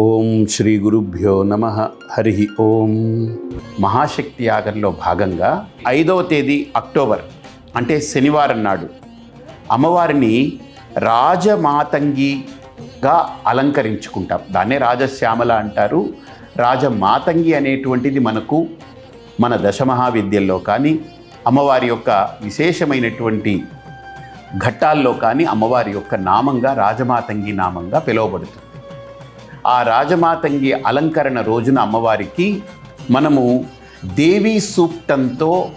ఓం శ్రీ గురుభ్యో నమ. హరి ఓం. మహాశక్తి యాగంలో భాగంగా ఐదవ తేదీ అక్టోబర్ అంటే శనివారం నాడు అమ్మవారిని రాజమాతంగిగా అలంకరించుకుంటాం. దాన్నే రాజశ్యామల అంటారు. రాజమాతంగి అనేటువంటిది మనకు మన దశమహావిద్యల్లో కానీ అమ్మవారి యొక్క విశేషమైనటువంటి ఘట్టాల్లో కానీ అమ్మవారి యొక్క నామంగా రాజమాతంగి నామంగా పిలువబడుతుంది. ఆ రాజమాతంగి అలంకరణ రోజున అమ్మవారికి మనము దేవీ సూక్తంతో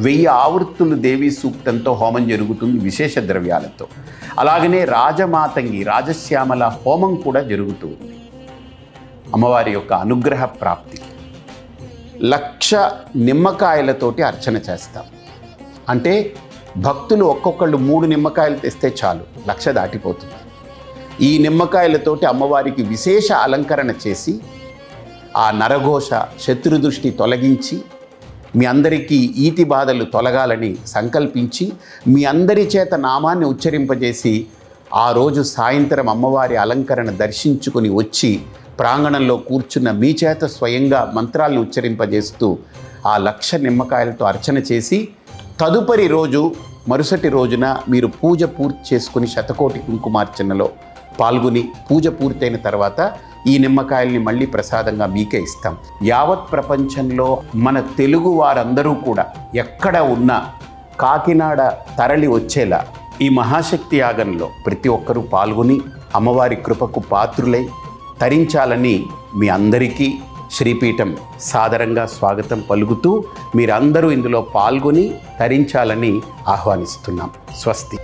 వెయ్యి ఆవృత్తులు దేవీ సూక్తంతో హోమం జరుగుతుంది విశేష ద్రవ్యాలతో. అలాగనే రాజమాతంగి రాజశ్యామల హోమం కూడా జరుగుతుంది అమ్మవారి యొక్క అనుగ్రహ ప్రాప్తి. లక్ష నిమ్మకాయలతోటి అర్చన చేస్తాం. అంటే భక్తులు ఒక్కొక్కళ్ళు మూడు నిమ్మకాయలు తెస్తే చాలు లక్ష దాటిపోతుంది. ఈ నిమ్మకాయలతోటి అమ్మవారికి విశేష అలంకరణ చేసి ఆ నరఘోష శత్రుదృష్టి తొలగించి మీ అందరికీ ఈతి బాధలు తొలగాలని సంకల్పించి మీ అందరి చేత నామాన్ని ఉచ్చరింపజేసి ఆ రోజు సాయంత్రం అమ్మవారి అలంకరణ దర్శించుకుని వచ్చి ప్రాంగణంలో కూర్చున్న మీ చేత స్వయంగా మంత్రాలను ఉచ్చరింపజేస్తూ ఆ లక్ష నిమ్మకాయలతో అర్చన చేసి తదుపరి రోజు మరుసటి రోజున మీరు పూజ పూర్తి చేసుకుని శతకోటి కుంకుమార్చనలో పాల్గొని పూజ పూర్తయిన తర్వాత ఈ నిమ్మకాయల్ని మళ్ళీ ప్రసాదంగా మీకే ఇస్తాం. యావత్ ప్రపంచంలో మన తెలుగు వారందరూ కూడా ఎక్కడ ఉన్నా కాకినాడ తరలి వచ్చేలా ఈ మహాశక్తి యాగంలో ప్రతి ఒక్కరూ పాల్గొని అమ్మవారి కృపకు పాత్రులై తరించాలని మీ అందరికీ శ్రీపీఠం సాదరంగా స్వాగతం పలుకుతూ మీరందరూ ఇందులో పాల్గొని తరించాలని ఆహ్వానిస్తున్నాం. స్వస్తి.